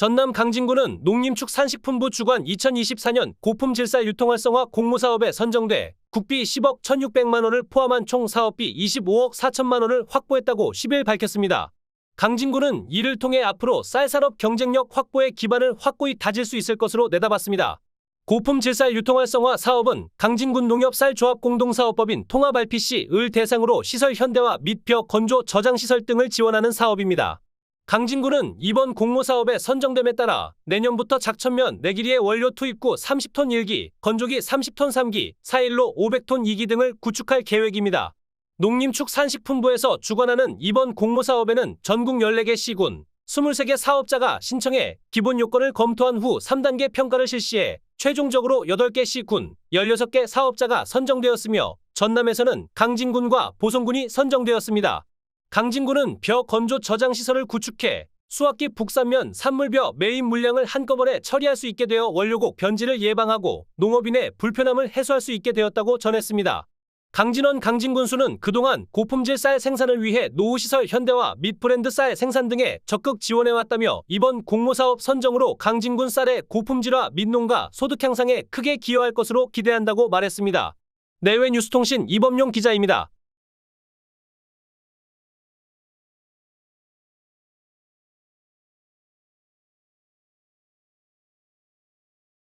전남 강진구는 농림축산식품부 주관 2024년 고품 질살 유통 활성화 공모사업에 선정돼 국비 10억 1,600만 원을 포함한 총 사업비 25억 4천만 원을 확보했다고 10일 밝혔습니다. 강진구는 이를 통해 앞으로 쌀산업 경쟁력 확보의 기반을 확고히 다질 수 있을 것으로 내다봤습니다. 고품 질살 유통 활성화 사업은 강진군 농협쌀조합 공동사업법인 통합 RPC 을 대상으로 시설 현대화 및 벼 건조 저장 시설 등을 지원하는 사업입니다. 강진구는 이번 공모사업에 선정됨에 따라 내년부터 작천면 내기리의 원료 투입구 30톤 1기, 건조기 30톤 3기, 4일로 500톤 2기 등을 구축할 계획입니다. 농림축산식품부에서 주관하는 이번 공모사업에는 전국 14개 시군, 23개 사업자가 신청해 기본 요건을 검토한 후 3단계 평가를 실시해 최종적으로 8개 시군, 16개 사업자가 선정되었으며 전남에서는 강진군과 보성군이 선정되었습니다. 강진구는 벼 건조 저장 시설을 구축해 수확기 북산면 산물벼 매입 물량을 한꺼번에 처리할 수 있게 되어 원료곡 변질을 예방하고 농업인의 불편함을 해소할 수 있게 되었다고 전했습니다. 강진원 강진군수는 그동안 고품질 쌀 생산을 위해 노후시설 현대화 및 브랜드 쌀 생산 등에 적극 지원해왔다며 이번 공모사업 선정으로 강진군 쌀의 고품질화 및 농가 소득 향상에 크게 기여할 것으로 기대한다고 말했습니다. 내외 뉴스통신 이범용 기자입니다.